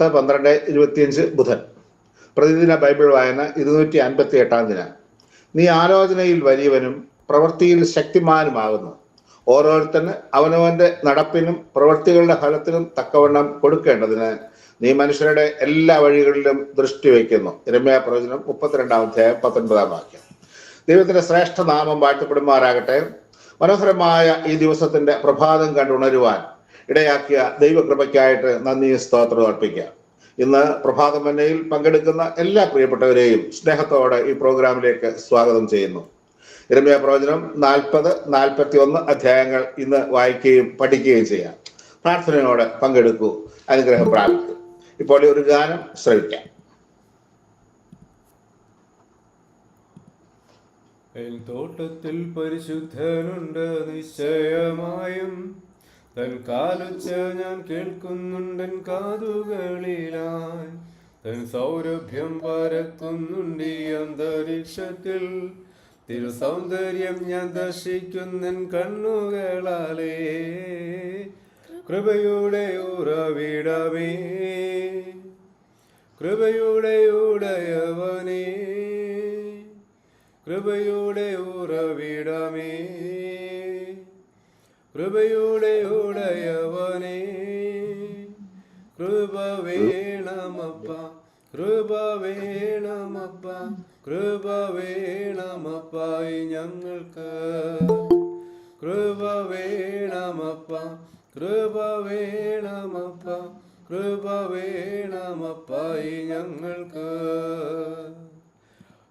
പത്ത് പന്ത്രണ്ട് ഇരുപത്തിയഞ്ച് ബുധൻ. പ്രതിദിന ബൈബിൾ വായന ഇരുന്നൂറ്റി അൻപത്തി എട്ടാം ദിനം. നീ ആലോചനയിൽ വലിയവനും പ്രവൃത്തിയിൽ ശക്തിമാനുമാകുന്നു. ഓരോരുത്തന് അവനവന്റെ നടപ്പിനും പ്രവൃത്തികളുടെ ഫലത്തിനും തക്കവണ്ണം കൊടുക്കേണ്ടതിന് നീ മനുഷ്യരുടെ എല്ലാ വഴികളിലും ദൃഷ്ടി വയ്ക്കുന്നു. രമ്യ പ്രവചനം മുപ്പത്തിരണ്ടാം അധ്യായം പത്തൊൻപതാം വാക്യം. ദൈവത്തിന്റെ ശ്രേഷ്ഠ നാമം വാഴ്ത്തപ്പെടുമാറാകട്ടെ. മനോഹരമായ ഈ ദിവസത്തിന്റെ പ്രഭാതം കണ്ടുണരുവാൻ ഇടയാക്കിയ ദൈവകൃപയ്ക്കായിട്ട് നന്ദി സ്തോത്രം അർപ്പിക്കാം. ഇന്ന് പ്രഭാതമന്നയിൽ പങ്കെടുക്കുന്ന എല്ലാ പ്രിയപ്പെട്ടവരെയും സ്നേഹത്തോടെ ഈ പ്രോഗ്രാമിലേക്ക് സ്വാഗതം ചെയ്യുന്നു. ഇരമ്യ പ്രവചനം നാൽപ്പത് നാൽപ്പത്തി ഒന്ന് അധ്യായങ്ങൾ ഇന്ന് വായിക്കുകയും പഠിക്കുകയും ചെയ്യാം. പ്രാർത്ഥനയോടെ പങ്കെടുക്കൂ അനുഗ്രഹം പ്രാപിക്കൂ. ഇപ്പോൾ ഒരു ഗാനം ശ്രവിക്കാം. എൻ തോട്ടത്തിൽ പരിശുദ്ധനുണ്ട് നിശ്ചയമായും. തൻ കാലുച്ച ഞാൻ കേൾക്കുന്നുണ്ടൻ കാതുകളിലായി തൻ സൗരഭ്യം പരക്കുന്നുണ്ട് അന്തരീക്ഷത്തിൽ. തിരു സൗന്ദര്യം ഞാൻ ദർശിക്കുന്നൻ കണ്ണുകളാലേ. കൃപയുടെ ഉറവിടമേ. കൃപയുടെ ഉടയവനേ. കൃപയുടെ ഉറവിടമേ. കൃപയുടെ ഉടയവനേ. കൃപ വേണമപ്പ കൃപ വേണമപ്പ കൃപ വേണമപ്പായി ഞങ്ങൾക്ക്. കൃപ വേണമപ്പ കൃപ വേണമപ്പ കൃപ വേണമപ്പായി ഞങ്ങൾക്ക്.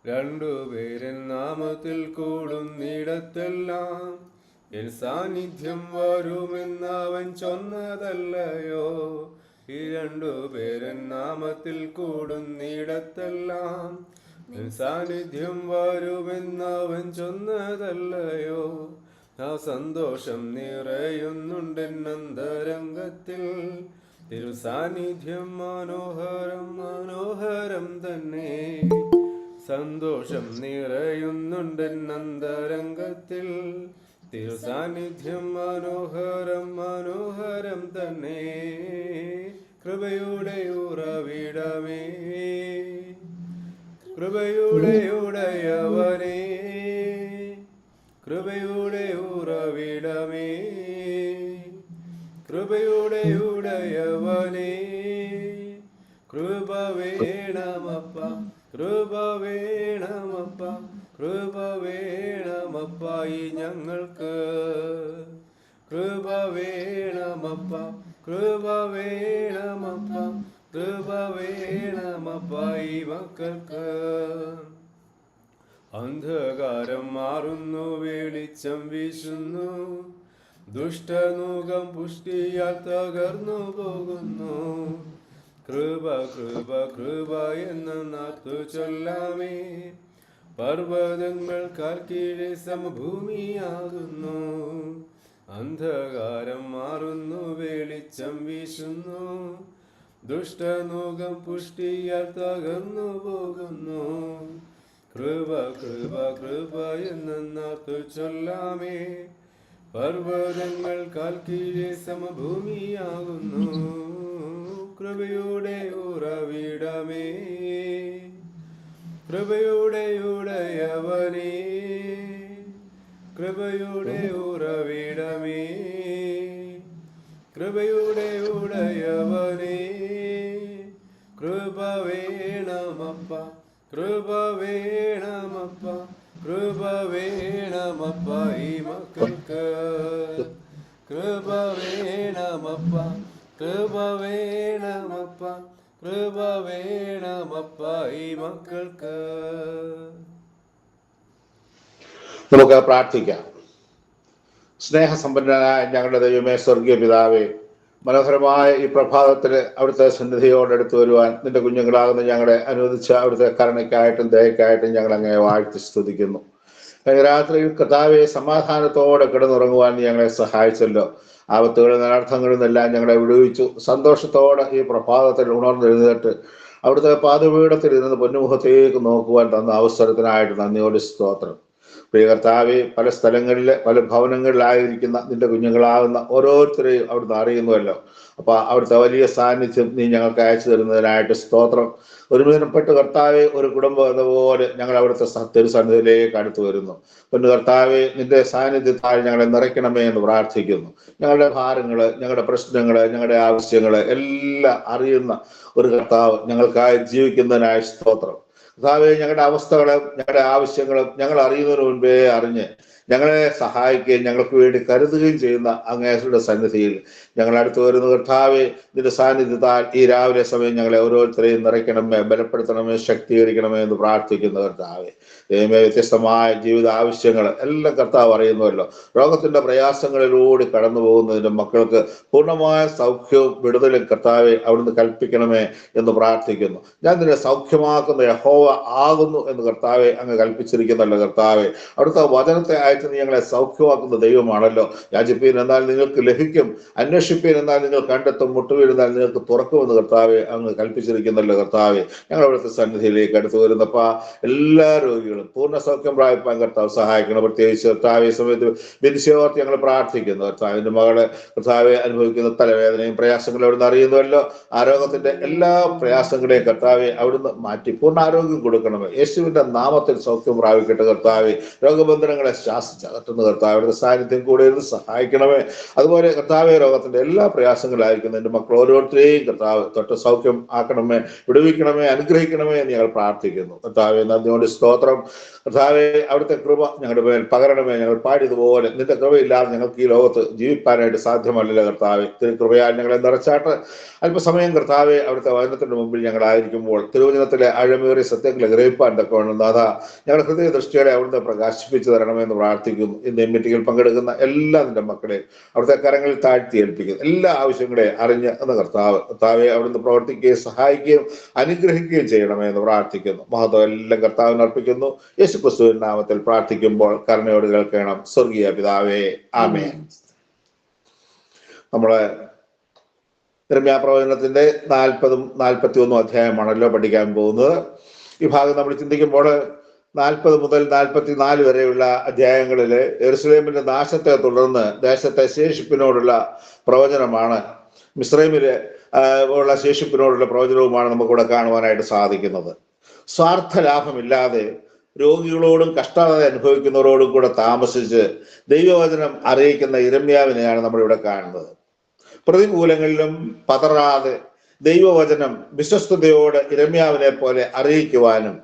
രണ്ടുപേരൻ നാമത്തിൽ കൂടുന്നിടത്തെല്ലാം എൻ സാന്നിധ്യം വരുമെന്ന് അവൻ ചൊന്നതല്ലയോ? ഈ രണ്ടു പേരൻ നാമത്തിൽ കൂടുന്നിടത്തെല്ലാം എൻ സാന്നിധ്യം വരുമെന്ന് അവൻ ചൊന്നതല്ലയോ? ആ സന്തോഷം നിറയുന്നുണ്ട് അന്തരംഗത്തിൽ. തിരു സാന്നിധ്യം മനോഹരം മനോഹരം തന്നെ. സന്തോഷം നിറയുന്നുണ്ടെൻ അന്തരംഗത്തിൽ തിരു സാന്നിധ്യം മനോഹരം മനോഹരം തന്നെ. കൃപയുടെ ഉറവിടമേ. കൃപയുടെ ഉടയവനേ. കൃപയുടെ ഉറവിടമേ. കൃപയുടെ ഉടയവനേ. കൃപ വേണമപ്പ കൃപ വേണമപ്പ. കൃപ വേണമപ്പായി ഞങ്ങൾക്ക്. കൃപ വേണമപ്പ കൃപ വേണമപ്പ കൃപ വേണമപ്പായി മക്കൾക്ക്. അന്ധകാരം മാറുന്നു വെളിച്ചം വീശുന്നു. ദുഷ്ടനുഖം പുഷ്ടിയാൽ തകർന്നു പോകുന്നു. കൃപ കൃപ കൃപ എന്ന് നാത്തു ചൊല്ലാമേ. പർവതങ്ങൾ കാൽക്കീഴെ സമഭൂമിയാകുന്നു. അന്ധകാരം മാറുന്നു വെളിച്ചം വീശുന്നു. ദുഷ്ടനോകം പുഷ്ടിയാൽ തകർന്നു പോകുന്നു. കൃപ കൃപ കൃപ എന്ന് നാത്തു ചൊല്ലാമേ. പർവതങ്ങൾ കാൽക്കീഴെ സമഭൂമിയാകുന്നു. കൃപയുടെ ഉറവിടമേ. കൃപയുടെ ഉടയവനേ കൃപയുടെ ഉറവിടമേ കൃപയുടെ ഉടയവനേ. കൃപ വേണമപ്പ കൃപ വേണമപ്പ കൃപ വേണമപ്പ ഈ മക്കൾക്ക്. കൃപ വേണമപ്പ കൃപ വേണമപ്പ കൃപ വേണമപ്പ ഈ മക്കൾക്ക്. നമുക്ക് പ്രാർത്ഥിക്കാം. സ്നേഹസമ്പന്നനായ ഞങ്ങളുടെ ദൈവമേ സ്വർഗീയ പിതാവേ മനോഹരമായ ഈ പ്രഭാതത്തിൽ അവിടുത്തെ സന്നിധിയോടെടുത്ത് വരുവാൻ നിന്റെ കുഞ്ഞുങ്ങളാകുന്ന ഞങ്ങളെ അനുവദിച്ച അവിടുത്തെ കരുണയ്ക്കായിട്ടും ദയക്കായിട്ടും ഞങ്ങൾ അങ്ങനെ വാഴ്ത്തി സ്തുതിക്കുന്നു. കഴിഞ്ഞ രാത്രിയിൽ കഥാവെ സമാധാനത്തോടെ കിടന്നുറങ്ങുവാൻ ഞങ്ങളെ സഹായിച്ചല്ലോ. ആപത്തുകളിൽ നാനാർത്ഥങ്ങളും എല്ലാം ഞങ്ങളെ വിടുവിച്ചു. സന്തോഷത്തോടെ ഈ പ്രഭാതത്തിൽ ഉണർന്നെഴുന്നേറ്റ് അവിടുത്തെ പാതപീഠത്തിൽ ഇരുന്ന് പൊന്നുമുഖത്തേക്ക് നോക്കുവാൻ തന്ന അവസരത്തിനായിട്ട് നന്ദിയോടെ സ്തോത്രം. കർത്താവെ പല സ്ഥലങ്ങളിൽ പല ഭവനങ്ങളിലായിരിക്കുന്ന നിന്റെ കുഞ്ഞുങ്ങളാകുന്ന ഓരോരുത്തരെയും അവിടുന്ന് അറിയുന്നുവല്ലോ. അപ്പൊ അവിടുത്തെ വലിയ സാന്നിധ്യം നീ ഞങ്ങൾക്ക് അയച്ചു തരുന്നതിനായിട്ട് സ്തോത്രം. ഒരുമിതപ്പെട്ട് കർത്താവെ ഒരു കുടുംബം എന്നപോലെ ഞങ്ങൾ അവിടുത്തെ തെരു തിരുസന്നിധിയിലേക്ക് അടുത്ത് വരുന്നു. പൊന്നു കർത്താവെ നിന്റെ സാന്നിധ്യത്താൽ ഞങ്ങളെ നിറയ്ക്കണമേ എന്ന് പ്രാർത്ഥിക്കുന്നു. ഞങ്ങളുടെ ഭാരങ്ങൾ ഞങ്ങളുടെ പ്രശ്നങ്ങൾ ഞങ്ങളുടെ ആവശ്യങ്ങൾ എല്ലാം അറിയുന്ന ഒരു കർത്താവ് ഞങ്ങൾക്കായി ജീവിക്കുന്നതിനായ സ്തോത്രം. കർത്താവെ ഞങ്ങളുടെ അവസ്ഥകളും ഞങ്ങളുടെ ആവശ്യങ്ങളും ഞങ്ങൾ അറിയുന്നതിന് മുൻപേ അറിഞ്ഞ് ഞങ്ങളെ സഹായിക്കുകയും ഞങ്ങൾക്ക് വേണ്ടി കരുതുകയും ചെയ്യുന്ന അങ്ങേരുടെ സന്നിധിയിൽ ഞങ്ങൾ അടുത്ത് വരുന്ന കർത്താവെ നിന്റെ സാന്നിധ്യത്താൽ ഈ രാവിലെ സമയം ഞങ്ങളെ ഓരോരുത്തരെയും നിറയ്ക്കണമേ ബലപ്പെടുത്തണമേ ശക്തീകരിക്കണമേ എന്ന് പ്രാർത്ഥിക്കുന്ന കർത്താവെ. ദൈവമേ വ്യത്യസ്തമായ ജീവിത ആവശ്യങ്ങൾ എല്ലാം കർത്താവ് അറിയുന്നുവല്ലോ. രോഗത്തിന്റെ പ്രയാസങ്ങളിലൂടെ കടന്നു പോകുന്നതിന് മക്കൾക്ക് പൂർണമായ സൗഖ്യവും വിടുതലും കർത്താവെ അവിടുന്ന് കൽപ്പിക്കണമേ എന്ന് പ്രാർത്ഥിക്കുന്നു. ഞാൻ നിന്നെ സൗഖ്യമാക്കുന്ന യഹോവ ആകുന്നു എന്ന് കർത്താവെ അങ്ങ് കൽപ്പിച്ചിരിക്കുന്നല്ലോ കർത്താവെ. അവിടുത്തെ വചനത്തെ അയച്ച് നീ ഞങ്ങളെ സൗഖ്യമാക്കുന്ന ദൈവമാണല്ലോ. യാചിപ്പീൻ എന്നാൽ നിങ്ങൾക്ക് ലഭിക്കും. അന്വേഷിപ്പീൻ ഇരുന്നാൽ നിങ്ങൾ കണ്ടെത്തും മുട്ടുവീഴുന്നാൽ നിങ്ങൾക്ക് തുറക്കുമെന്ന് കർത്താവെ അങ്ങ് കൽപ്പിച്ചിരിക്കുന്നല്ലോ കർത്താവെ. ഞങ്ങൾ അവിടുത്തെ സന്നിധിയിലേക്ക് അടുത്ത് വരുന്നപ്പ എല്ലാ രോഗികളും പൂർണ സൗഖ്യം പ്രായപ്പാൻ കർത്താവ് സഹായിക്കണം. പ്രത്യേകിച്ച് കർത്താവെ സമയത്ത് ബിൻസിയോർത്ത് ഞങ്ങൾ പ്രാർത്ഥിക്കുന്നു. കർത്താവിന്റെ മകളെ കർത്താവെ അനുഭവിക്കുന്ന തലവേദനയും പ്രയാസങ്ങളും അവിടുന്ന് അറിയുന്നുവല്ലോ. ആ രോഗത്തിന്റെ എല്ലാ പ്രയാസങ്ങളെയും കർത്താവെ അവിടുന്ന് മാറ്റി പൂർണ ആരോഗ്യം കൊടുക്കണമേ. യേശുവിന്റെ നാമത്തിൽ സൗഖ്യം പ്രാപിക്കട്ടെ കർത്താവെ. രോഗബന്ധനങ്ങളെ ശാസിച്ചകറ്റുന്ന കർത്താവ് അവിടുത്തെ സാന്നിധ്യം കൂടെ ഇരുന്ന് സഹായിക്കണമേ. അതുപോലെ കർത്താവെ രോഗത്തിന്റെ എല്ലാ പ്രയാസങ്ങളായിരിക്കുന്നു. എന്റെ മക്കൾ ഓരോരുത്തരെയും കർത്താവ് തൊട്ട് സൗഖ്യം ആക്കണമേ വിടുവിക്കണമേ അനുഗ്രഹിക്കണമേ എന്ന് ഞങ്ങൾ പ്രാർത്ഥിക്കുന്നു. കർത്താവെ നന്ദിയോട് സ്തോത്രം. കർത്താവെ അവിടുത്തെ കൃപ ഞങ്ങളുടെ മേൽ പകരണമേ. ഞങ്ങൾ പാടിയതുപോലെ നിന്റെ കൃപയില്ലാതെ ഞങ്ങൾക്ക് ഈ ലോകത്ത് ജീവിപ്പാനായിട്ട് സാധ്യമല്ലല്ലോ കർത്താവെ. തിരുകൃപയാൽ ഞങ്ങളെ നിറച്ചാട്ട് അല്പസമയം കർത്താവെ അവിടുത്തെ വചനത്തിന്റെ മുമ്പിൽ ഞങ്ങളായിരിക്കുമ്പോൾ തിരുവചനത്തിലെ ആഴമേറിയ സത്യങ്ങളെ ഗ്രഹിപ്പാൻ തക്കവണ്ണം നാഥ ഞങ്ങളുടെ ഹൃദയ ദൃഷ്ടിയോടെ അവിടുന്ന് പ്രകാശിപ്പിച്ചു തരണമെന്ന് പ്രാർത്ഥിക്കുന്നു. ഇന്ന് മീറ്റിംഗിൽ പങ്കെടുക്കുന്ന എല്ലാ നിന്റെ മക്കളെ അവിടുത്തെ കരങ്ങളിൽ താഴ്ത്തി ഏൽപ്പിക്കുന്നു. എല്ലാ ആവശ്യങ്ങളെ അറിഞ്ഞ് എന്ന് കർത്താവ് കർത്താവെ അവിടുന്ന് പ്രവർത്തിക്കുകയും സഹായിക്കുകയും അനുഗ്രഹിക്കുകയും ചെയ്യണമെന്ന് പ്രാർത്ഥിക്കുന്നു. മഹത്വം എല്ലാം കർത്താവിന് അർപ്പിക്കുന്നു. യേശു ക്രിസ്തുവിൻ നാമത്തിൽ പ്രാർത്ഥിക്കുമ്പോൾ കരുണയോട് കേൾക്കണം. സ്വർഗീയ പിതാവേ ആമേ നമ്മൾ പ്രവചനത്തിന്റെ നാൽപ്പതും നാൽപ്പത്തി ഒന്നും അധ്യായമാണല്ലോ പഠിക്കാൻ പോകുന്നത്. ഈ ഭാഗം നമ്മൾ ചിന്തിക്കുമ്പോൾ നാൽപ്പത് മുതൽ നാൽപ്പത്തി നാല് വരെയുള്ള അധ്യായങ്ങളിൽ എറുസലേമിന്റെ നാശത്തെ തുടർന്ന് ദേശത്തെ ശേഷിപ്പിനോടുള്ള പ്രവചനമാണ്. മിസ്രൈമിലെ ഉള്ള ശേഷിപ്പിനോടുള്ള പ്രവചനവുമാണ് നമുക്കിവിടെ കാണുവാനായിട്ട് സാധിക്കുന്നത്. സ്വാർത്ഥ ലാഭമില്ലാതെ രോഗികളോടും കഷ്ടത അനുഭവിക്കുന്നവരോടും കൂടെ താമസിച്ച് ദൈവവചനം അറിയിക്കുന്ന ഇരമ്യാവിനെയാണ് നമ്മളിവിടെ കാണുന്നത്. പ്രതികൂലങ്ങളിലും പതറാതെ ദൈവവചനം വിശ്വസ്തയോടെ ഇരമ്യാവിനെ പോലെ അറിയിക്കുവാനും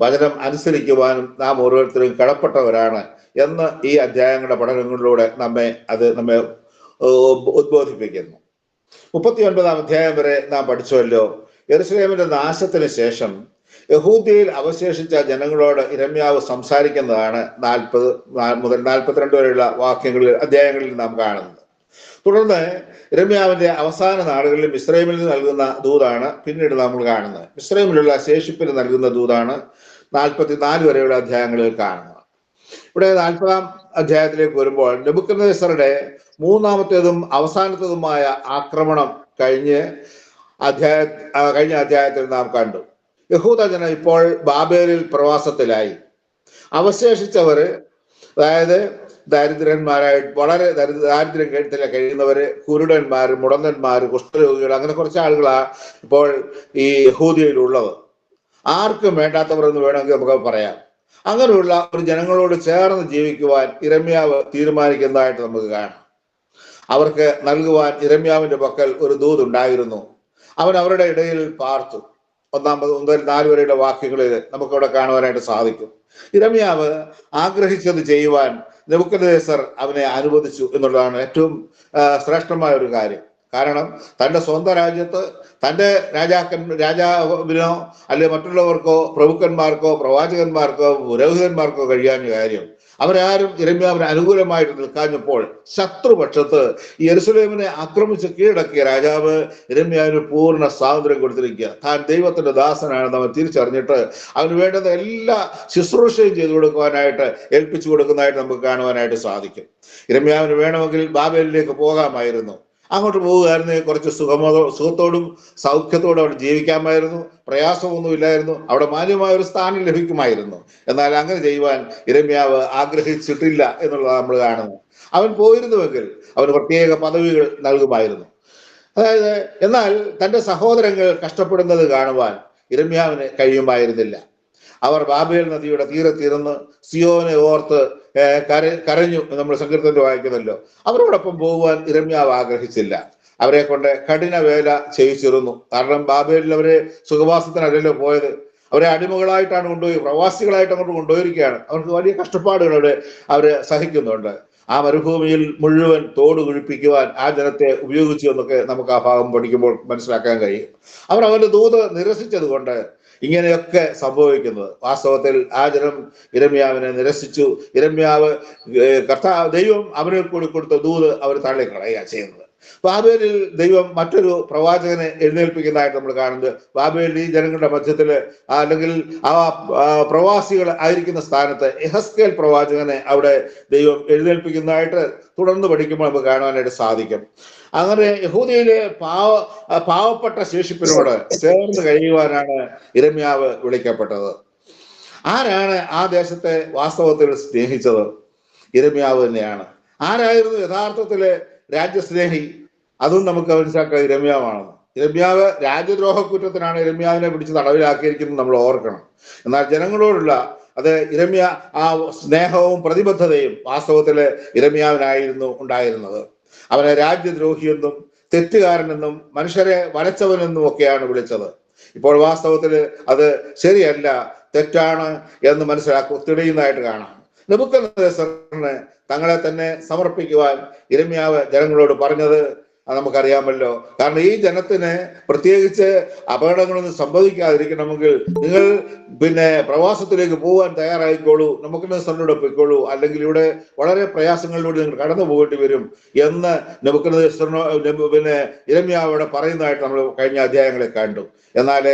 വചനം അനുസരിക്കുവാനും നാം ഓരോരുത്തരും കടപ്പെട്ടവരാണ് എന്ന് ഈ അധ്യായങ്ങളുടെ പഠനങ്ങളിലൂടെ നമ്മെ അത് നമ്മെ ഉദ്ബോധിപ്പിക്കുന്നു. മുപ്പത്തി ഒൻപതാം അധ്യായം വരെ നാം പഠിച്ചുവല്ലോ. യെറുസലേമിന്റെ നാശത്തിന് ശേഷം യഹൂദിയയിൽ അവശേഷിച്ച ജനങ്ങളോട് ഇരമ്യാവ് സംസാരിക്കുന്നതാണ് നാൽപ്പത് മുതൽ നാൽപ്പത്തിരണ്ട് വരെയുള്ള വാക്യങ്ങളിൽ അധ്യായങ്ങളിൽ നാം കാണുന്നത്. തുടർന്ന് രമ്യാവിന്റെ അവസാന നാടുകളിൽ ഇസ്രൈമിൽ നൽകുന്ന ദൂതാണ് പിന്നീട് നമ്മൾ കാണുന്നത്. ഇസ്രൈമിലുള്ള ശേഷിപ്പിൽ നൽകുന്ന ദൂതാണ് നാൽപ്പത്തി നാല് വരെയുള്ള അധ്യായങ്ങളിൽ കാണുന്നത്. ഇവിടെ നാൽപ്പതാം അധ്യായത്തിലേക്ക് വരുമ്പോൾ നെബുക്കനേസറുടെ മൂന്നാമത്തേതും അവസാനത്തേതുമായ ആക്രമണം കഴിഞ്ഞ് അധ്യായ കഴിഞ്ഞ അധ്യായത്തിൽ നാം കണ്ടു. യഹൂദ ജനം ഇപ്പോൾ ബാബേലിൽ പ്രവാസത്തിലായി. അവശേഷിച്ചവര് അതായത് ദരിദ്രന്മാരായിട്ട് വളരെ ദരിദ്ര ദാരിദ്ര്യം കേട്ടില്ല കഴിയുന്നവര് കുരുടന്മാർ മുടന്തന്മാർ കുഷ്ഠരോഗികൾ അങ്ങനെ കുറച്ച് ആളുകളാണ് ഇപ്പോൾ ഈ ഹൂതിയിലുള്ളത് ആർക്കും വേണ്ടാത്തവർ എന്ന് വേണമെങ്കിൽ നമുക്ക് പറയാം. അങ്ങനെയുള്ള ഒരു ജനങ്ങളോട് ചേർന്ന് ജീവിക്കുവാൻ ഇരമ്യാവ് തീരുമാനിക്കുന്നതായിട്ട് നമുക്ക് കാണാം. അവർക്ക് നൽകുവാൻ ഇരമ്യാവിന്റെ പക്കൽ ഒരു ദൂത് ഉണ്ടായിരുന്നു. അവൻ അവരുടെ ഇടയിൽ പാർത്തു. ഒന്നാമത് മുതൽ നാല് വരെയുള്ള വാക്യങ്ങളിൽ നമുക്കവിടെ കാണുവാനായിട്ട് സാധിക്കും. ഇരമ്യാവ് ആഗ്രഹിച്ചത് ചെയ്യുവാൻ നെബുക്കദ്നേസർ അവനെ അനുവദിച്ചു എന്നുള്ളതാണ് ഏറ്റവും ശ്രേഷ്ഠമായ ഒരു കാര്യം. കാരണം തന്റെ സ്വന്തം രാജ്യത്ത് തന്റെ രാജാക്കൻ രാജാവിനോ അല്ലെ മറ്റുള്ളവർക്കോ പ്രഭുക്കന്മാർക്കോ പ്രവാചകന്മാർക്കോ പുരോഹിതന്മാർക്കോ കഴിയാഞ്ഞ കാര്യം അവരാരും ഇരമ്യാവിന് അനുകൂലമായിട്ട് നിൽക്കാഞ്ഞപ്പോൾ ശത്രുപക്ഷത്ത് യെരുസലേമിനെ ആക്രമിച്ച് കീഴടക്കിയ രാജാവ് ഇരമ്യാവിന് പൂർണ സ്വാതന്ത്ര്യം കൊടുത്തിരിക്കുക. താൻ ദൈവത്തിന്റെ ദാസനാണെന്ന് അവൻ തിരിച്ചറിഞ്ഞിട്ട് അവന് വേണ്ടുന്ന എല്ലാ ശുശ്രൂഷയും ചെയ്തു കൊടുക്കുവാനായിട്ട് ഏൽപ്പിച്ചു കൊടുക്കുന്നതായിട്ട് നമുക്ക് കാണുവാനായിട്ട് സാധിക്കും. ഇരമ്യാവിന് വേണമെങ്കിൽ ബാബേലിലേക്ക് പോകാമായിരുന്നു. അങ്ങോട്ട് പോവുകയായിരുന്നെങ്കിൽ കുറച്ച് സുഖമോ സുഖത്തോടും സൗഖ്യത്തോടും അവിടെ ജീവിക്കാമായിരുന്നു. പ്രയാസമൊന്നുമില്ലായിരുന്നു. അവിടെ മാന്യമായ ഒരു സ്ഥാനം ലഭിക്കുമായിരുന്നു. എന്നാൽ അങ്ങനെ ചെയ്യുവാൻ ഇരമ്യാവ് ആഗ്രഹിച്ചിട്ടില്ല എന്നുള്ളത് നമ്മൾ കാണുന്നു അവൻ പോയിരുന്നുവെങ്കിൽ അവന് പ്രത്യേക പദവികൾ നൽകുമായിരുന്നു. അതായത് എന്നാൽ തന്റെ സഹോദരങ്ങൾ കഷ്ടപ്പെടുന്നത് കാണുവാൻ ഇരമ്യാവിന് കഴിയുമായിരുന്നില്ല. അവർ ബാബേൽ നദിയുടെ തീരത്തിരുന്ന് സിയോനെ ഓർത്ത് കര കരഞ്ഞു നമ്മൾ സങ്കീർത്തനത്തിൽ വായിക്കുന്നല്ലോ അവരോടൊപ്പം പോകുവാൻ ഇരമ്യാവ് ആഗ്രഹിച്ചില്ല. അവരെ കൊണ്ട് കഠിന വേല ചെയ്യിച്ചിരുന്നു. കാരണം ബാബേലിൽ അവരെ സുഖവാസത്തിനല്ലല്ലോ പോയത്. അവരെ അടിമകളായിട്ടാണ് കൊണ്ടുപോയി പ്രവാസികളായിട്ട് അങ്ങോട്ട് കൊണ്ടുപോയിരിക്കുകയാണ്. അവർക്ക് വലിയ കഷ്ടപ്പാടുകൾ അവരെ അവർ സഹിക്കുന്നുണ്ട്. ആ മരുഭൂമിയിൽ മുഴുവൻ തോട് കുഴിപ്പിക്കുവാൻ ആ ജനത്തെ ഉപയോഗിച്ചു എന്നൊക്കെ നമുക്ക് ആ ഭാഗം പഠിക്കുമ്പോൾ മനസ്സിലാക്കാൻ കഴിയും. അവർ അവന്റെ ദൂത് നിരസിച്ചത് കൊണ്ട് ഇങ്ങനെയൊക്കെ സംഭവിക്കുന്നത്. വാസ്തവത്തിൽ ആ ജനം ഇരമ്യാവിനെ നിരസിച്ചു. ഇരമ്യാവ് കർത്താവ് കർത്താ ദൈവം അവരെ കൂടി കൊടുത്ത ദൂത് അവർ തള്ളിക്കളയുക ചെയ്യുന്നത്. ബാബേലിൽ ദൈവം മറ്റൊരു പ്രവാചകനെ എഴുന്നേൽപ്പിക്കുന്നതായിട്ട് നമ്മൾ കാണുന്നത് ബാബേലിൽ ഈ ജനങ്ങളുടെ മധ്യത്തിൽ അല്ലെങ്കിൽ ആ പ്രവാസികൾ ആയിരിക്കുന്ന സ്ഥാനത്ത് എഹസ്കേൽ പ്രവാചകനെ അവിടെ ദൈവം എഴുന്നേൽപ്പിക്കുന്നതായിട്ട് തുടർന്ന് പഠിക്കുമ്പോൾ നമുക്ക് കാണുവാനായിട്ട് സാധിക്കും. അങ്ങനെ യഹൂദിയിലെ പാവ പാവപ്പെട്ട ശേഷിപ്പിനോട് ചേർന്ന് കഴിയുവാനാണ് ഇരമ്യാവ് വിളിക്കപ്പെട്ടത്. ആരാണ് ആ ദേശത്തെ വാസ്തവത്തിൽ സ്നേഹിച്ചത്? ഇരമ്യാവ് തന്നെയാണ്. ആരായിരുന്നു യഥാർത്ഥത്തിൽ രാജ്യസ്നേഹി. അതും നമുക്ക് മനസ്സിലാക്കാം ഇരമ്യാവാണെന്ന് ഇരമ്യാവ് രാജ്യദ്രോഹ കുറ്റത്തിനാണ് ഇരമ്യാവിനെ പിടിച്ച് തടവിലാക്കിയിരിക്കുന്നത് നമ്മൾ ഓർക്കണം. എന്നാൽ ജനങ്ങളോടുള്ള അത് ഇരമ്യ ആ സ്നേഹവും പ്രതിബദ്ധതയും വാസ്തവത്തിൽ ഇരമ്യാവിനായിരുന്നു ഉണ്ടായിരുന്നത്. അവനെ രാജ്യദ്രോഹിയെന്നും തെറ്റുകാരനെന്നും മനുഷ്യരെ വരച്ചവനെന്നും ഒക്കെയാണ് വിളിച്ചത്. ഇപ്പോൾ വാസ്തവത്തിൽ അത് ശരിയല്ല തെറ്റാണ് എന്ന് മനസ്സിലാക്കി തെളിയുന്നതായിട്ട് കാണാം. നെബുക്കദ്നേസറിന് തങ്ങളെ തന്നെ സമർപ്പിക്കുവാൻ ഇരമ്യാവ് ജനങ്ങളോട് പറഞ്ഞത് നമുക്കറിയാമല്ലോ. കാരണം ഈ ജനത്തിന് പ്രത്യേകിച്ച് അപകടങ്ങളൊന്നും സംഭവിക്കാതിരിക്കണമെങ്കിൽ നിങ്ങൾ പിന്നെ പ്രവാസത്തിലേക്ക് പോകാൻ തയ്യാറായിക്കോളൂ നമുക്ക് നെസറിലൂടെ പോയിക്കോളൂ അല്ലെങ്കിൽ ഇവിടെ വളരെ പ്രയാസങ്ങളിലൂടെ നിങ്ങൾ കടന്നു പോകേണ്ടി വരും എന്ന് നമുക്ക് പിന്നെ ഇരമ്യാവിടെ പറയുന്നതായിട്ട് നമ്മൾ കഴിഞ്ഞ അധ്യായങ്ങളെ കണ്ടു. എന്നാൽ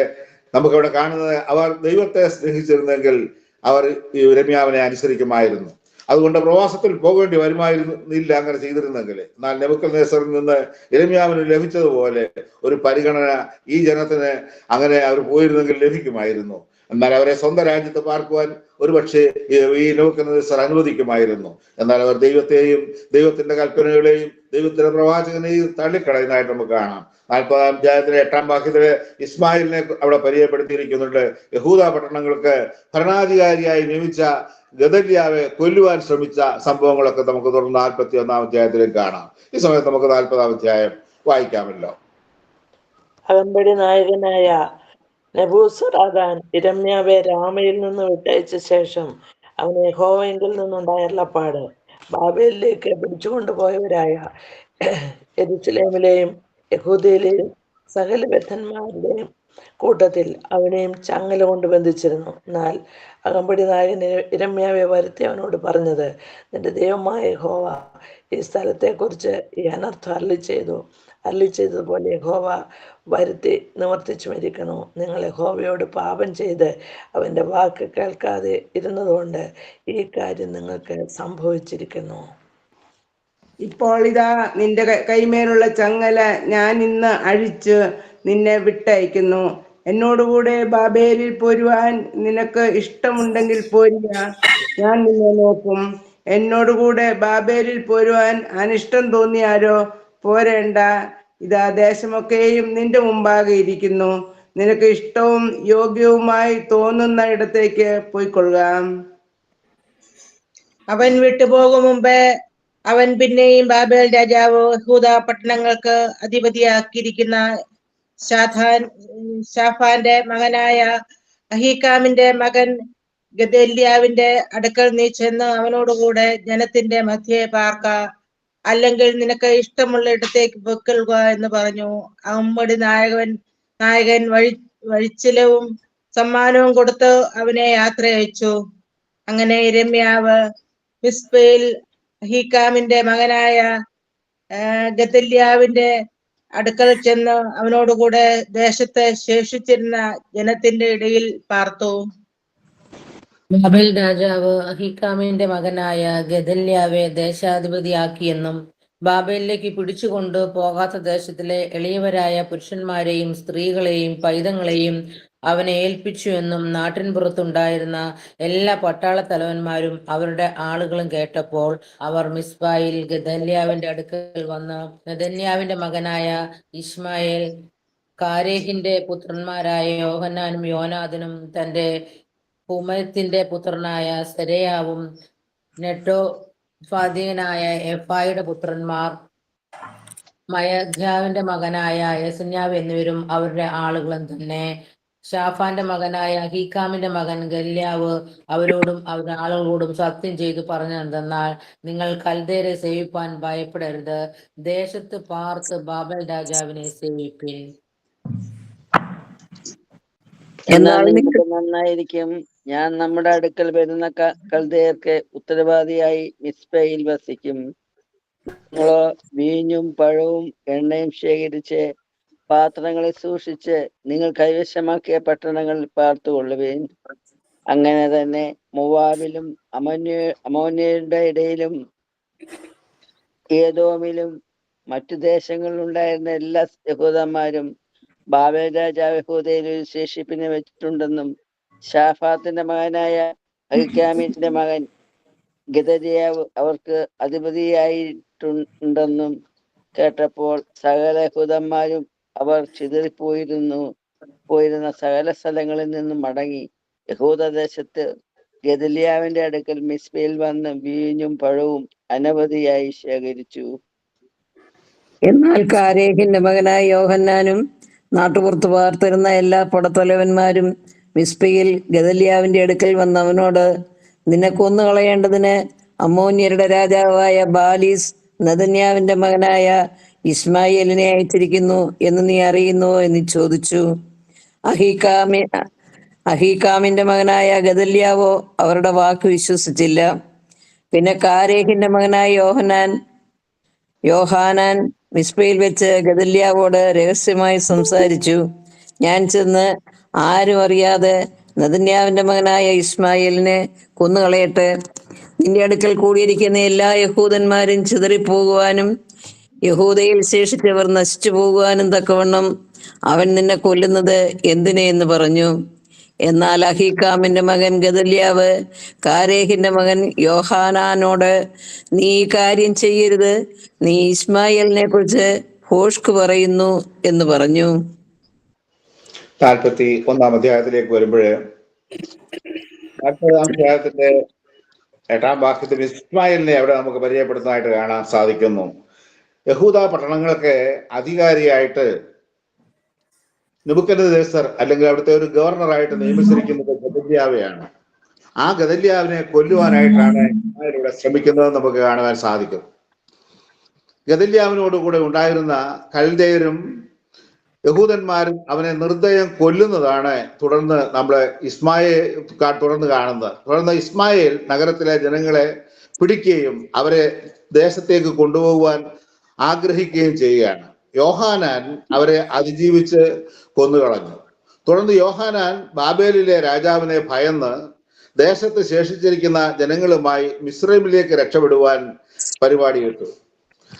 നമുക്കവിടെ കാണുന്നത് അവർ ദൈവത്തെ സ്നേഹിച്ചിരുന്നെങ്കിൽ അവർ ഈ ഇരമ്യാവിനെ അനുസരിക്കുമായിരുന്നു. അതുകൊണ്ട് പ്രവാസത്തിൽ പോകേണ്ടി വരുമായിരുന്നില്ല അങ്ങനെ ചെയ്തിരുന്നെങ്കിൽ. എന്നാൽ നെബുക്കൽ നേസറിൽ നിന്ന് എരമ്യാവിന് ലഭിച്ചതുപോലെ ഒരു പരിഗണന ഈ ജനത്തിന് അങ്ങനെ അവർ പോയിരുന്നെങ്കിൽ ലഭിക്കുമായിരുന്നു. എന്നാൽ അവരെ സ്വന്തം രാജ്യത്ത് പാർക്കുവാൻ ഒരുപക്ഷെ ഈ- ഈ നെബുക്കൽ നേസർ അനുവദിക്കുമായിരുന്നു. എന്നാൽ അവർ ദൈവത്തെയും ദൈവത്തിന്റെ കൽപ്പനകളെയും ദൈവത്തിന്റെ പ്രവാചകനെയും തള്ളിക്കളയുന്നതായിട്ട് നമുക്ക് കാണാം. നാൽപ്പതാം അധ്യായത്തിലെ എട്ടാം വാക്യത്തിൽ ഇസ്മായിലിനെ അവിടെ പരിചയപ്പെടുത്തിയിരിക്കുന്നുണ്ട്. യഹൂദ പട്ടണങ്ങൾക്ക് ഭരണാധികാരിയായി നിയമിച്ച ഗദല്യാവെ കൊല്ലുവാൻ ശ്രമിച്ച സംഭവങ്ങളൊക്കെ നമുക്ക് തുടർന്ന് നാൽപ്പത്തി ഒന്നാം അധ്യായത്തിലും കാണാം. ഈ സമയത്ത് നമുക്ക് നാൽപ്പതാം അധ്യായം വായിക്കാമല്ലോ. അകമ്പടി നായകനായ നബൂസറാദാൻ ഇരമ്യാവെ രാമയിൽ നിന്ന് വിട്ടയച്ച ശേഷം അവനെ ഹോവെങ്കിൽ നിന്നുണ്ടായ ബാബേലിലേക്ക് പിടിച്ചുകൊണ്ടുപോയവരായ എരുസലേമിലെയും യഹൂദയിലെയും സകല ബദ്ധന്മാരുടെയും കൂട്ടത്തിൽ അവനെയും ചങ്ങല കൊണ്ട് ബന്ധിച്ചിരുന്നു. എന്നാൽ അകമ്പടി നായകൻ ഇരമ്യാവെ വരുത്തി അവനോട് പറഞ്ഞത് നിന്റെ ദൈവമായ ഹോവ ഈ സ്ഥലത്തെക്കുറിച്ച് ഈ അനർത്ഥം അരളി ചെയ്തു. അരളി ചെയ്തതുപോലെ ഹോവ വരുത്തി നിവർത്തിച്ചു മരിക്കണോ നിങ്ങൾ ഹോവയോട് പാപം ചെയ്ത് അവന്റെ വാക്ക് കേൾക്കാതെ ഇരുന്നതുകൊണ്ട് ഈ കാര്യം നിങ്ങൾക്ക് സംഭവിച്ചിരിക്കുന്നു. ഇപ്പോൾ ഇതാ നിന്റെ കൈമേലുള്ള ചങ്ങല ഞാൻ ഇന്ന് അഴിച്ച് നിന്നെ വിട്ടയക്കുന്നു. എന്നോടുകൂടെ ബാബേലിൽ പോരുവാൻ നിനക്ക് ഇഷ്ടമുണ്ടെങ്കിൽ പോരുക. ഞാൻ നിന്നെ നോക്കും. എന്നോടുകൂടെ ബാബേലിൽ പോരുവാൻ അനിഷ്ടം തോന്നിയാരോ പോരേണ്ട. ഇതാ ദേശമൊക്കെയും നിന്റെ മുമ്പാകെ ഇരിക്കുന്നു. നിനക്ക് ഇഷ്ടവും യോഗ്യവുമായി തോന്നുന്ന ഇടത്തേക്ക് പോയിക്കൊള്ളുക. അവൻ വിട്ടുപോകും മുമ്പ് അവൻ പിന്നെയും ബാബേൽ രാജാവ് യഹൂദ പട്ടണങ്ങൾക്ക് അധിപതിയാക്കിയിരിക്കുന്ന ഷാഥാൻ ഷാഫാന്റെ മകനായ അഹീക്കാമിന്റെ മകൻ ഗദല്യാവിന്റെ അടുക്കൽ നീ ചെന്ന് അവനോടുകൂടെ ജനത്തിന്റെ മധ്യേ പാർക്ക. അല്ലെങ്കിൽ നിനക്ക് ഇഷ്ടമുള്ള ഇടത്തേക്ക് പൊക്കൊള്ളുക എന്ന് പറഞ്ഞു. അമ്മടി നായകൻ നായകൻ വഴി വഴിച്ചിലവും സമ്മാനവും കൊടുത്ത് അവനെ യാത്ര അയച്ചു അങ്ങനെ ഇരമ്യാവ് മിസ്ബയിൽ ഹീക്കാമിന്റെ മകനായ ഗദല്യാവിന്റെ അടുക്കൽ ചെന്ന് അവനോടുകൂടെ ദേശത്തെ ശേഷിച്ചിരുന്ന ജനത്തിന്റെ ഇടയിൽ പാർത്തു. ബാബേൽ രാജാവ് അഹിക്കാമിന്റെ മകനായ ഗദല്യാവെ ദേശാധിപതിയാക്കിയെന്നും ബാബേലിലേക്ക് പിടിച്ചുകൊണ്ട് പോകാത്ത ദേശത്തിലെ എളിയവരായ പുരുഷന്മാരെയും സ്ത്രീകളെയും പൈതങ്ങളെയും അവനെ ഏൽപ്പിച്ചു എന്നും നാട്ടിൻ പുറത്തുണ്ടായിരുന്ന എല്ലാ പട്ടാള തലവന്മാരും അവരുടെ ആളുകളും കേട്ടപ്പോൾ അവർ മിസ്ബായിൽ ഗദല്യാവിന്റെ അടുക്കൽ വന്ന് ഗദന്യാവിന്റെ മകനായ ഇസ്മായേൽ കാരേഹിന്റെ പുത്രന്മാരായ യോഹന്നാനും യോനാഥനും തന്റെ ഹുമയത്തിന്റെ പുത്രനായ സെരയാവും നെട്ടോ ഫാദീനായ എഫായുടെ പുത്രന്മാർ മയഖ്യാവിന്റെ മകനായ യസന്യാവ് എന്നിവരും അവരുടെ ആളുകളും തന്നെ ഷാഫാന്റെ മകനായ ഹീക്കാമിന്റെ മകൻ ഗല്യാവ് അവരോടും അവരുടെ ആളുകളോടും സത്യം ചെയ്തു പറഞ്ഞതെന്തെന്നാൽ നിങ്ങൾ കൽദേരെ സേവിപ്പാൻ ഭയപ്പെടരുത്. ദേശത്ത് പാർത്ത് ബാബൽ രാജാവിനെ സേവിപ്പിൻ. എന്നാൽ നന്നായിരിക്കും. ഞാൻ നമ്മുടെ അടുക്കൽ വരുന്ന കൽദേർക്ക് ഉത്തരവാദിയായി മിസ്ബയിൽ വസിക്കും. നിങ്ങളോ വീഞ്ഞും പഴവും എണ്ണയും ശേഖരിച്ച് പാത്രങ്ങളിൽ സൂക്ഷിച്ച് നിങ്ങൾ കൈവശമാക്കിയ പട്ടണങ്ങളിൽ പാർത്തുകൊള്ളുകയും അങ്ങനെ തന്നെ മുവാബിലും അമോന്യ അമോന്യയുടെ ഇടയിലും ഏതോമിലും മറ്റു ദേശങ്ങളിൽ ഉണ്ടായിരുന്ന എല്ലാ യഹൂദന്മാരും ബാബേൽ രാജാവ് ഒരു ശേഷിപ്പിനെ വെച്ചിട്ടുണ്ടെന്നും ഷാഫാത്തിന്റെ മകനായ അഹിക്കാമിന്റെ മകൻ ഗദരിയാവ് അവർക്ക് അധിപതിയായിട്ടുണ്ടെന്നും കേട്ടപ്പോൾ സകല യഹൂദന്മാരും അവർ ചിതറിപ്പോയിരുന്നു പോയിരുന്ന സകല സ്ഥലങ്ങളിൽ നിന്നും മടങ്ങി. യഹൂദദേശത്ത് ഗദലിയാവിന്റെ അടുക്കൽ മിസ്ബയിൽ വന്ന് വീഞ്ഞും പഴവും അനവധിയായി ശേഖരിച്ചു. എന്നാൽ കാരേഹിന്റെ മകനായ യോഹന്നാനും നാട്ടുപുറത്ത് പാർത്തിരുന്ന എല്ലാ പടത്തലവന്മാരും മിസ്ബയിൽ ഗദലിയാവിന്റെ അടുക്കൽ വന്ന് അവനോട് നിന്നെ കളയേണ്ടതിന് അമ്മോന്യരുടെ രാജാവായ ബാലീസ് നദന്യാവിന്റെ മകനായ ഇസ്മായിലിനെ അയച്ചിരിക്കുന്നു എന്ന് നീ അറിയുന്നുവോ എന്ന് ചോദിച്ചു. അഹികാമി അഹീകാമിന്റെ മകനായ ഗദല്യാവോ അവരുടെ വാക്ക് വിശ്വസിച്ചില്ല. പിന്നെ കാരേഹിന്റെ മകനായ യോഹനാൻ യോഹാനാൻ മിസ്ബയിൽ വെച്ച് ഗദല്യാവോട് രഹസ്യമായി സംസാരിച്ചു. ഞാൻ ചെന്ന് ആരും അറിയാതെ നദന്യാവിന്റെ മകനായ ഇസ്മായിലിനെ കൊന്നുകളയട്ടെ. നിന്റെ അടുക്കൽ കൂടിയിരിക്കുന്ന എല്ലാ യഹൂദന്മാരും ചിതറിപ്പോകുവാനും യഹൂദയിൽ ശേഷിച്ചവർ നശിച്ചു പോകുവാനും തക്കവണ്ണം അവൻ നിന്നെ കൊല്ലുന്നത് എന്തിനെ എന്ന് പറഞ്ഞു. എന്നാൽ അഹീക്കാമിന്റെ മകൻ ഗദല്യാവ് കാരേഹിന്റെ മകൻ യോഹാനാനോട് നീ ഈ കാര്യം ചെയ്യരുത്. നീ ഇസ്മായിലിനെ കുറിച്ച് ഹോഷ്ക്ക് പറയുന്നു എന്ന് പറഞ്ഞു. നാൽപ്പത്തി ഒന്നാം അധ്യായത്തിലേക്ക് വരുമ്പോഴ് നാൽപ്പതാം അധ്യായത്തിന്റെ എട്ടാം വാക്യത്തിൽ ഇസ്മായിലിനെ അവിടെ നമുക്ക് പരിചയപ്പെടുന്നതായിട്ട് കാണാൻ സാധിക്കുന്നു. യഹൂദ പട്ടണങ്ങളൊക്കെ അധികാരിയായിട്ട് നെബുക്കദ്നേസർ അല്ലെങ്കിൽ അവിടുത്തെ ഒരു ഗവർണറായിട്ട് നിയമിച്ചിരിക്കുന്നത് ഗദല്യാവയാണ്. ആ ഗദല്യാവിനെ കൊല്ലുവാനായിട്ടാണ് ഇവിടെ ശ്രമിക്കുന്നത് നമുക്ക് കാണുവാൻ സാധിക്കും. ഗദല്യാവിനോട് കൂടെ ഉണ്ടായിരുന്ന കൽദേയരും യഹൂദന്മാരും അവനെ നിർദ്ദയം കൊല്ലുന്നതാണ് തുടർന്ന് നമ്മൾ ഇസ്മായേൽ തുടർന്ന് കാണുന്നത്. തുടർന്ന് ഇസ്മായേൽ നഗരത്തിലെ ജനങ്ങളെ പിടിക്കുകയും അവരെ ദേശത്തേക്ക് കൊണ്ടുപോകുവാൻ ആഗ്രഹിക്കുകയും ചെയ്യുകയാണ്. യോഹാനാൻ അവരെ അതിജീവിച്ച് കൊന്നുകളഞ്ഞു. തുടർന്ന് യോഹാനാൻ ബാബേലിലെ രാജാവിനെ ഭയന്ന് ദേശത്ത് ശേഷിച്ചിരിക്കുന്ന ജനങ്ങളുമായി മിസ്രൈമിലേക്ക് രക്ഷപ്പെടുവാൻ പരിപാടിയിട്ടു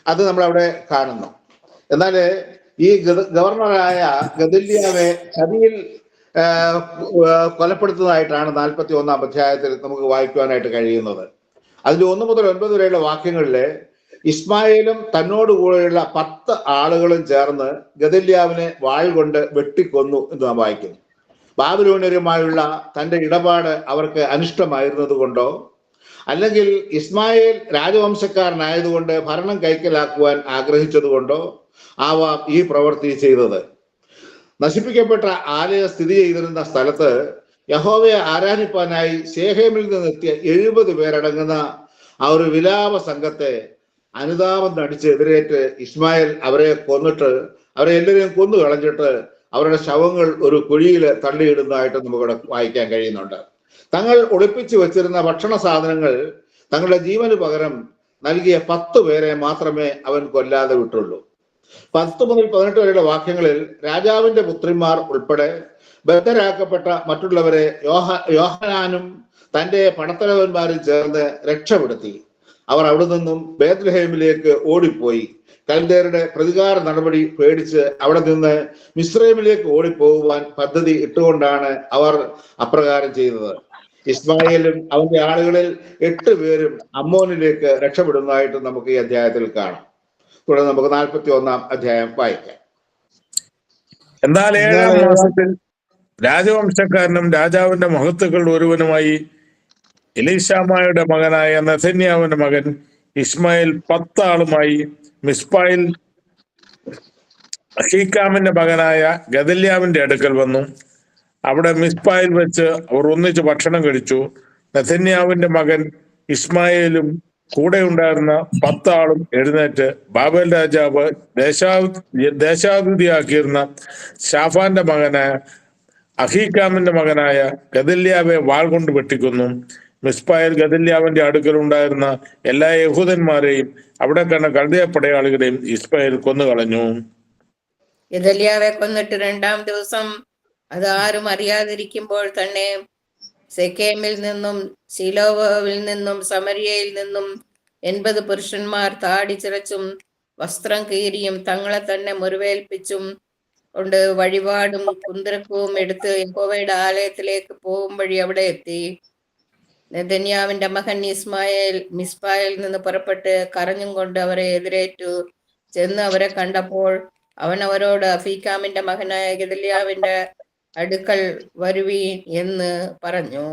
അത് നമ്മൾ അവിടെ കാണുന്നു. എന്നാൽ ഈ ഗവർണറായ ഗദല്യാവെ ചതിയിൽ കൊലപ്പെടുത്തുന്നതായിട്ടാണ് നാൽപ്പത്തി ഒന്നാം അധ്യായത്തിൽ നമുക്ക് വായിക്കുവാനായിട്ട് കഴിയുന്നത്. അതിൽ ഒന്ന് മുതൽ ഒൻപത് വരെയുള്ള വാക്യങ്ങളിലെ ഇസ്മായിലും തന്നോട് കൂടെയുള്ള പത്ത് ആളുകളും ചേർന്ന് ഗദല്യാവിനെ വാൾ കൊണ്ട് വെട്ടിക്കൊന്നു എന്ന് നാം വായിക്കുന്നു. ബാബുലൂനരുമായുള്ള തന്റെ ഇടപാട് അവർക്ക് അനിഷ്ടമായിരുന്നത് കൊണ്ടോ? അല്ലെങ്കിൽ ഇസ്മായേൽ രാജവംശക്കാരനായതുകൊണ്ട് ഭരണം കൈക്കലാക്കുവാൻ ആഗ്രഹിച്ചതുകൊണ്ടോ ആവാം ഈ പ്രവൃത്തി ചെയ്തത്. നശിപ്പിക്കപ്പെട്ട ആലയ സ്ഥിതി ചെയ്തിരുന്ന സ്ഥലത്ത് യഹോവയെ ആരാധിപ്പാനായി ശേഖേമിൽ നിന്നെത്തിയ എഴുപത് പേരടങ്ങുന്ന ആ ഒരു വിലാപ സംഘത്തെ അനുതാപം നടിച്ച് എതിരേറ്റ് ഇസ്മായിൽ അവരെ കൊന്നിട്ട് അവരെ എല്ലാവരെയും കൊന്നു കളഞ്ഞിട്ട് അവരുടെ ശവങ്ങൾ ഒരു കുഴിയിൽ തള്ളിയിടുന്നതായിട്ട് നമുക്കിവിടെ വായിക്കാൻ കഴിയുന്നുണ്ട്. തങ്ങൾ ഒളിപ്പിച്ചു വെച്ചിരുന്ന ഭക്ഷണ സാധനങ്ങൾ തങ്ങളുടെ ജീവന് പകരം നൽകിയ പത്ത് പേരെ മാത്രമേ അവൻ കൊല്ലാതെ വിട്ടുള്ളൂ. പത്ത് മുതൽ പതിനെട്ട് വരെയുള്ള വാക്യങ്ങളിൽ രാജാവിന്റെ പുത്രിമാർ ഉൾപ്പെടെ ബദ്ധരാക്കപ്പെട്ട മറ്റുള്ളവരെ യോഹ യോഹനാനും തന്റെ പണത്തലവന്മാരും ചേർന്ന് രക്ഷപ്പെടുത്തി. അവർ അവിടെ നിന്നും ബേത്ലഹേമിലേക്ക് ഓടിപ്പോയി. കൽദേരുടെ പ്രതികാര നടപടി പേടിച്ച് അവിടെ നിന്ന് മിസ്രൈമിലേക്ക് ഓടിപ്പോകുവാൻ പദ്ധതി ഇട്ടുകൊണ്ടാണ് അവർ അപ്രകാരം ചെയ്തത്. ഇസ്മായിലും അവന്റെ ആളുകളിൽ എട്ട് പേരും അമ്മോനിലേക്ക് രക്ഷപ്പെടുന്നതായിട്ട് നമുക്ക് ഈ അധ്യായത്തിൽ കാണാം. തുടർന്ന് നമുക്ക് നാൽപ്പത്തി ഒന്നാം അധ്യായം വായിക്കാം. എന്നാൽ ഏഴാം മാസത്തിൽ രാജവംശക്കാരനും രാജാവിന്റെ മഹത്തുക്കൾ ഒരുവനുമായി എലീശാമായുടെ മകനായ നഥന്യാവിന്റെ മകൻ ഇസ്മായിൽ പത്താളുമായി മിസ്പായിൽ ഹീക്കാമിന്റെ മകനായ ഗദല്യാവിന്റെ അടുക്കൽ വന്നു. അവിടെ മിസ്പായിൽ വെച്ച് അവർ ഒന്നിച്ച് ഭക്ഷണം കഴിച്ചു. നഥന്യാവിന്റെ മകൻ ഇസ്മായിലും കൂടെ ഉണ്ടായിരുന്ന പത്താളും എഴുന്നേറ്റ് ബാബൽ രാജാവ് ദേശാ ദേശാതിഥിയാക്കിയിരുന്ന ഷാഫാന്റെ മകനായ അഹീക്കാമിന്റെ മകനായ ഗദല്യാവെ വാൾ കൊണ്ട് വെട്ടിക്കൊന്നു. മിസ്പായിൽ ഗദല്യാവിന്റെ അടുക്കൽ ഉണ്ടായിരുന്ന എല്ലാ യഹൂദന്മാരെയും അവിടെ കണ്ട കഴുതയ പടയാളികളെയും ഇസ്മായിൽ കൊന്നുകളഞ്ഞു. ഗദല്യാവെ കൊന്നിട്ട് രണ്ടാം ദിവസം അത് ആരും അറിയാതിരിക്കുമ്പോൾ തന്നെ സെക്കേമിൽ നിന്നും ശിലോവിൽ നിന്നും സമരിയയിൽ നിന്നും എൺപത് പുരുഷന്മാർ താടി ചിറച്ചും വസ്ത്രം കീറിയും തങ്ങളെ തന്നെ മുറിവേൽപ്പിച്ചും കൊണ്ട് വഴിപാടും കുന്തിരക്കവും എടുത്ത് യഹോവയുടെ ആലയത്തിലേക്ക് പോകും വഴി അവിടെ എത്തി. നെതന്യാവിന്റെ മകൻ ഇസ്മായേൽ മിസ്ബായിൽ നിന്ന് പുറപ്പെട്ട് കരഞ്ഞും കൊണ്ട് അവരെ എതിരേറ്റു. ചെന്ന് അവരെ കണ്ടപ്പോൾ അവൻ അവരോട് അഫീക്കാമിന്റെ മകനായ ഗദല്യാവിന്റെ അടുക്കൽ വരുവീൻ എന്ന് പറഞ്ഞു.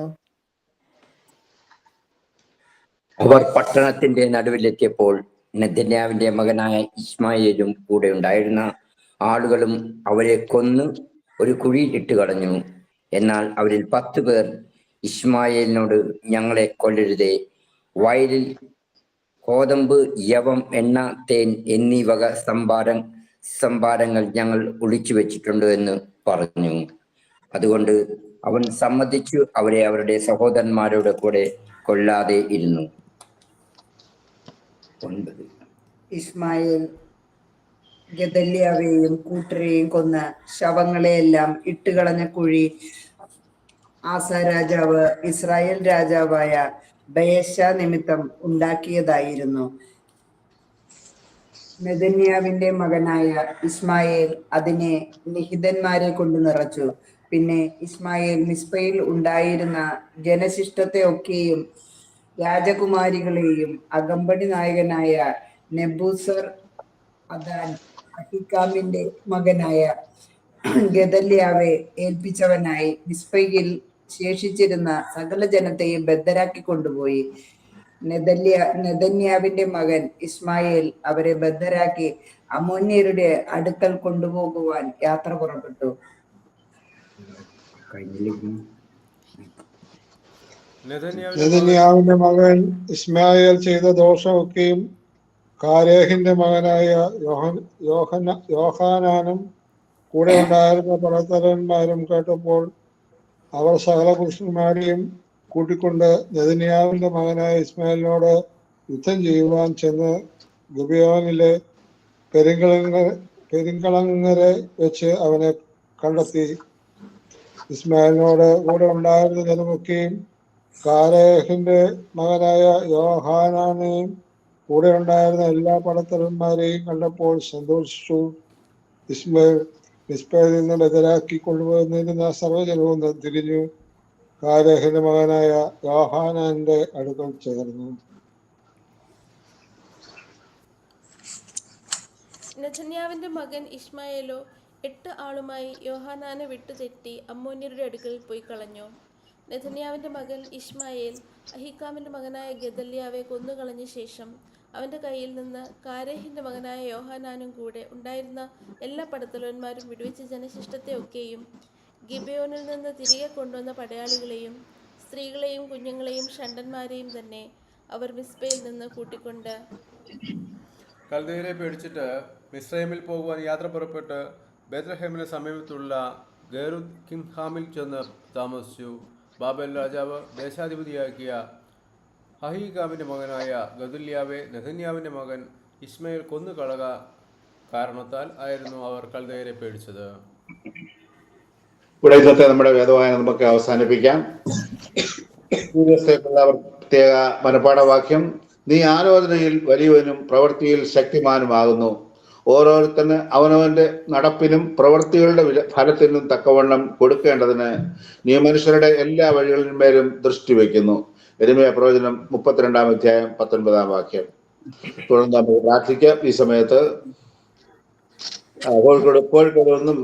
അവർ പട്ടണത്തിന്റെ നടുവിലെത്തിയപ്പോൾ നെതന്യാവിന്റെ മകനായ ഇസ്മായേലും കൂടെ ഉണ്ടായിരുന്ന ആളുകളും അവരെ കൊന്ന് ഒരു കുഴിയിലിട്ട് കളഞ്ഞു. എന്നാൽ അവരിൽ പത്ത് പേർ ഇസ്മായേലിനോട് ഞങ്ങളെ കൊല്ലരുതേ. വയലിൽ കോതമ്പ് യവം എണ്ണ തേൻ എന്നീ വക സംഭാരം സംഭാരങ്ങൾ ഞങ്ങൾ ഒളിച്ചു വെച്ചിട്ടുണ്ട് എന്ന് പറഞ്ഞു. അതുകൊണ്ട് അവൻ സമ്മതിച്ചു അവരെ അവരുടെ സഹോദരന്മാരുടെ കൂടെ കൊല്ലാതെ ഇരുന്നു. ഇസ്മായേൽ ഗദല്യാവെയും കൂട്ടരെയും കൊന്ന ശവങ്ങളെയെല്ലാം ഇട്ടുകളഞ്ഞ കുഴി ആസ രാജാവ് ഇസ്രായേൽ രാജാവായ ബയശ നിമിത്തം ഉണ്ടാക്കിയതായിരുന്നു. നെതന്യാവിന്റെ മകനായ ഇസ്മായേൽ അതിനെ നിഹിതന്മാരെ കൊണ്ട് നിറച്ചു. പിന്നെ ഇസ്മായേൽ മിസ്ബയിൽ ഉണ്ടായിരുന്ന ജനശിഷ്ടത്തെ ഒക്കെയും രാജകുമാരികളെയും അകമ്പടി നായകനായ നെബൂസർ അദാൻ അഹിക്കാമിന്റെ മകനായ ഗദല്യാവെ ഏൽപ്പിച്ചവനായി മിസ്പയിൽ ശേഷിച്ചിരുന്ന സകല ജനത്തെയും ബദ്ധരാക്കി കൊണ്ടുപോയി. നെതല്യ നെതന്യാവിന്റെ മകൻ ഇസ്മായേൽ അവരെ ബദ്ധരാക്കി അമോന്യരുടെ അടുക്കൽ കൊണ്ടുപോകുവാൻ യാത്ര പുറപ്പെട്ടു. നെതന്യാവിന്റെ മകൻ ഇസ്മായേൽ ചെയ്ത ദോഷമൊക്കെയും കാരേഹിന്റെ മകനായ യോഹൻ യോഹന യോഹാനാനും കൂടെ ഉണ്ടായിരുന്ന പ്രവർത്തകന്മാരും കേട്ടപ്പോൾ അവർ സകല പുരുഷന്മാരെയും കൂട്ടിക്കൊണ്ട് നെതിനിയാവിന്റെ മകനായ ഇസ്മായിലിനോട് യുദ്ധം ചെയ്യുവാൻ ചെന്ന് ഗുബിയോനിലെ പെരിങ്കളങ്ങ പെരിങ്കളങ്ങരെ വെച്ച് അവനെ കണ്ടെത്തി. ഇസ്മായിലിനോട് കൂടെ ഉണ്ടായിരുന്ന ജനമൊക്കെയും കാരേഹിന്റെ മകനായ യോഹാനാനെയും കൂടെ ഉണ്ടായിരുന്ന എല്ലാ പടത്തലന്മാരെയും കണ്ടപ്പോൾ സന്തോഷിച്ചു. ഇസ്മയിൽ ഇസ്മയിൽ നിന്ന് കൊണ്ടുപോകുന്നതിന് സർവജനവും തിരിഞ്ഞു. കാലഹിന്റെ മകനായ യോഹാനാന്റെ അടുക്കൽ ചേർന്നു. നജന്യാവിന്റെ മകൻ ഇസ്മായേലോ എട്ട് ആളുമായി യോഹാനാനെ വിട്ടുതെറ്റി അമ്മോന്യരുടെ അടുക്കൽ പോയി കളഞ്ഞു നെഥന്യാവിന്റെ മകൻ ഇസ്മായേൽ അഹിക്കാമിന്റെ മകനായ ഗദല്യാവെ കൊന്നുകളഞ്ഞ ശേഷം അവന്റെ കയ്യിൽ നിന്ന് കാരേഹിന്റെ മകനായ യോഹാനാനും കൂടെ ഉണ്ടായിരുന്ന എല്ലാ പടത്തലവന്മാരും വിടുവിച്ച ജനശിഷ്ടത്തെ ഒക്കെയും ഗിബയോനിൽ നിന്ന് തിരികെ കൊണ്ടുവന്ന പടയാളികളെയും സ്ത്രീകളെയും കുഞ്ഞുങ്ങളെയും ഷണ്ടന്മാരെയും തന്നെ അവർ മിസ്ബയിൽ നിന്ന് കൂട്ടിക്കൊണ്ട് കൽദയരെ പേടിച്ചിട്ട് മിസ്രൈമിൽ പോകുവാൻ യാത്ര പുറപ്പെട്ട് ബേദ്രഹേമിന് സമീപത്തുള്ള ഗേറുദ് കിംഹാമിൽ ചെന്ന് താമസിച്ചു. ബാബൽ രാജാവ് ദേശാധിപതിയാക്കിയ അഹീകാമിന്റെ മകനായ ഗദുല്യാവെ നെഹന്യാവിന്റെ മകൻ ഇസ്മയിൽ കൊന്നുകളക കാരണത്താൽ ആയിരുന്നു അവർ കൽദയരെ പേടിച്ചത്. ഇവിടെ ഇന്നത്തെ നമ്മുടെ വേദവായന നമുക്ക് അവസാനിപ്പിക്കാം. പ്രത്യേക മനപാഠവാക്യം നീ ആലോചനയിൽ വലിയവനും പ്രവൃത്തിയിൽ ശക്തിമാനുമാകുന്നു. ഓരോരുത്തന് അവനവന്റെ നടപ്പിനും പ്രവൃത്തികളുടെ ഫലത്തിനും തക്കവണ്ണം കൊടുക്കേണ്ടതിന് നീ മനുഷ്യരുടെ എല്ലാ വഴികളിന്മേലും ദൃഷ്ടി വയ്ക്കുന്നു. എരുമയ പ്രവചനം മുപ്പത്തിരണ്ടാം അധ്യായം പത്തൊൻപതാം വാക്യം. തുടർന്ന് നമുക്ക് പ്രാർത്ഥിക്കാം. ഈ സമയത്ത് കോഴിക്കോട് കോഴിക്കോട് നിന്നും